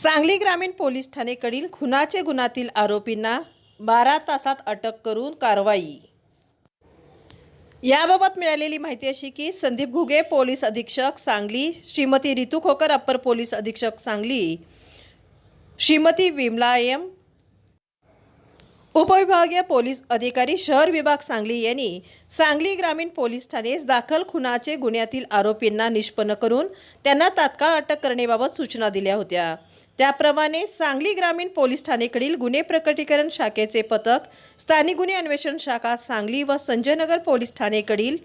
सांगली ग्रामीण पोलीस ठाणेकडील खुनाचे गुन्ह्यातील आरोपींना बारा तासात अटक करून कारवाई. याबाबत मिळालेली माहिती अशी की संदीप घुगे पोलीस अधीक्षक सांगली श्रीमती रितू खोकर अप्पर पोलीस अधीक्षक सांगली श्रीमती विमला एम उपविभागीय पोलीस अधिकारी शहर विभाग सांगली यांनी सांगली ग्रामीण पोलीस ठाणेस दाखल खुनाचे गुन्ह्यातील आरोपींना निष्पन्न करून त्यांना तात्काळ अटक करण्याबाबत सूचना दिल्या होत्या. त्याप्रमाणे सांगली ग्रामीण पोलीस ठाणेकडील गुन्हे प्रकटीकरण शाखेचे पथक स्थानिक गुन्हे अन्वेषण शाखा सांगली व संजयनगर पोलीस ठाणेकडील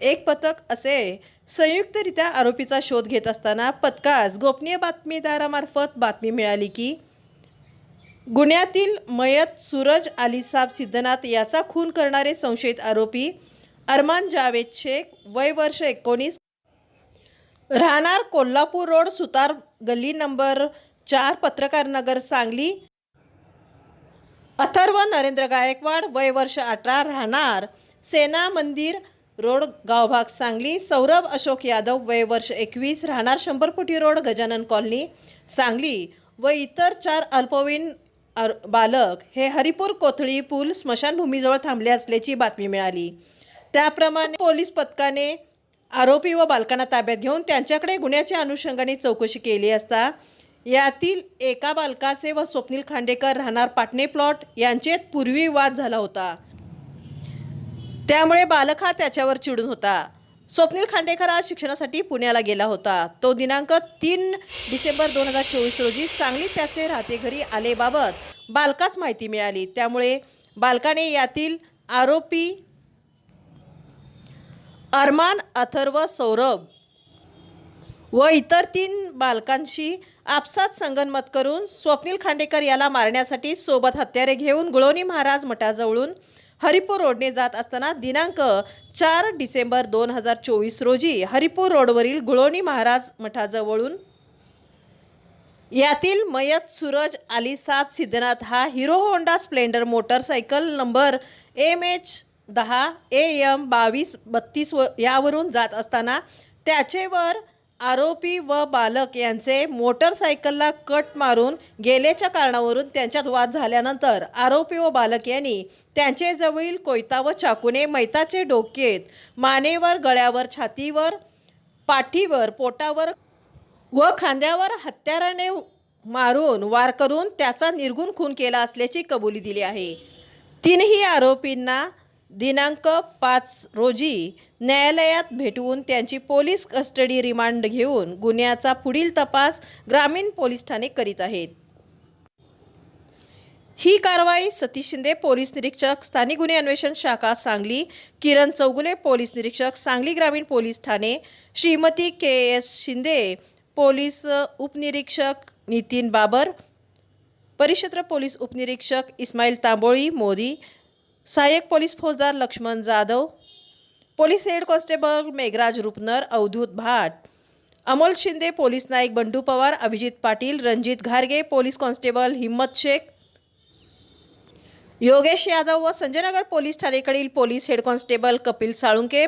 एक पथक असे संयुक्तरित्या आरोपीचा शोध घेत असताना पथकास गोपनीय बातमीदारामार्फत बातमी मिळाली की गुन्ह्यातील मयत सूरज अलीसाब सिद्धनाथ याचा खून करणारे संशयित आरोपी अरमान जावेद शेख वय वर्ष एकोणीस राहणार कोल्हापूर रोड सुतार गल्ली नंबर चार पत्रकार नगर सांगली. अथर्व नरेंद्र गायकवाड वय वर्ष अठरा राहणार. सेना मंदिर रोड गावभाग सांगली. सौरभ अशोक यादव वय वर्ष एकवीस राहणार. Shambharputi road Gajanan colony Sangli. व इतर चार अल्पवयीन बालक हे हरिपूर कोथळी पूल स्मशानभूमीजवळ थांबले असल्याची बातमी मिळाली. त्याप्रमाणे पोलीस पथकाने आरोपी व बालकांना ताब्यात घेऊन त्यांच्याकडे गुन्ह्याच्या अनुषंगाने चौकशी केली असता यातील एका बालकाचे व स्वप्नील खांडेकर राहणार पाटणे प्लॉट यांचेत पूर्वी वाद झाला होता. त्यामुळे बालक हा त्याच्यावर चिडून होता. स्वप्नील खांडेकर आज शिक्षणासाठी पुण्याला गेला होता. तो दिनांक तीन डिसेंबर दोन हजार चोवीस रोजी सांगली त्याचे राहते घरी आलेबाबत बालकास माहिती मिळाली. त्यामुळे बालकाने यातील आरोपी अरमान अथर्व सौरभ व इतर तीन बालकांशी आपसात संगनमत करून स्वप्नील खांडेकर याला मारण्यासाठी सोबत हत्यारे घेऊन गुळवणी महाराज मठाजवळून हरिपूर रोडने जात असताना दिनांक चार डिसेंबर दोन हजार चोवीस रोजी हरिपूर रोडवरील गुळवणी महाराज मठाजवळून यातील मयत सूरज अलीसाब सिद्धनाथ हा Hero Honda Splendor motorcycle number M H दहा ए एम बावीस बत्तीस व यावरून जात असताना त्याचेवर आरोपी व बालक यांचे मोटरसायकलला कट मारून गेल्याच्या कारणावरून त्यांच्यात वाद झाल्यानंतर आरोपी व बालक यांनी त्यांचे जवळील कोयता व चाकूने मैताचे डोकेत मानेवर गळ्यावर छातीवर पाठीवर पोटावर व खांद्यावर हत्याराने मारून वार करून त्याचा निर्गुण खून केला असल्याची कबुली दिली आहे. तीनही आरोपींना दिनांक पाच रोजी न्यायालयात भेटवून त्यांची पोलीस कस्टडी रिमांड घेऊन गुन्ह्याचा पुढील तपास ग्रामीण पोलीस ठाणे करीत आहेत. ही कारवाई सतीश शिंदे पोलीस निरीक्षक स्थानिक गुन्हे अन्वेषण शाखा सांगली किरण चौगुले पोलीस निरीक्षक सांगली ग्रामीण police Thane Shrimati K S Shinde police उपनिरीक्षक नितीन बाबर परिक्षेत्र पोलीस उपनिरीक्षक इस्माईल तांबोळी मोदी सहाय्यक पोलीस फौजदार Laxman Jadhav police head constable Meghraj Rupnar Avdhoot Bhat Amol Shinde police naik Bandu Pawar Abhijit Patil Ranjit घारगे police constable Himmat Shaikh Yogesh Yadav व Sanjaynagar police ठाणेकडील police head constable Kapil Salunkhe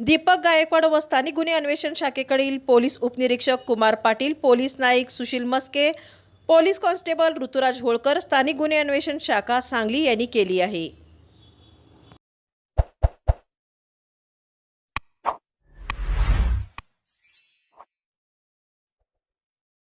Deepak Gaikwad व स्थानिक गुन्हे अन्वेषण शाखेकडील पोलीस उपनिरीक्षक Kumar Patil police naik Sushil Maske police constable Rituraj Holkar स्थानिक गुन्हे अन्वेषण शाखा सांगली यांनी केली आहे.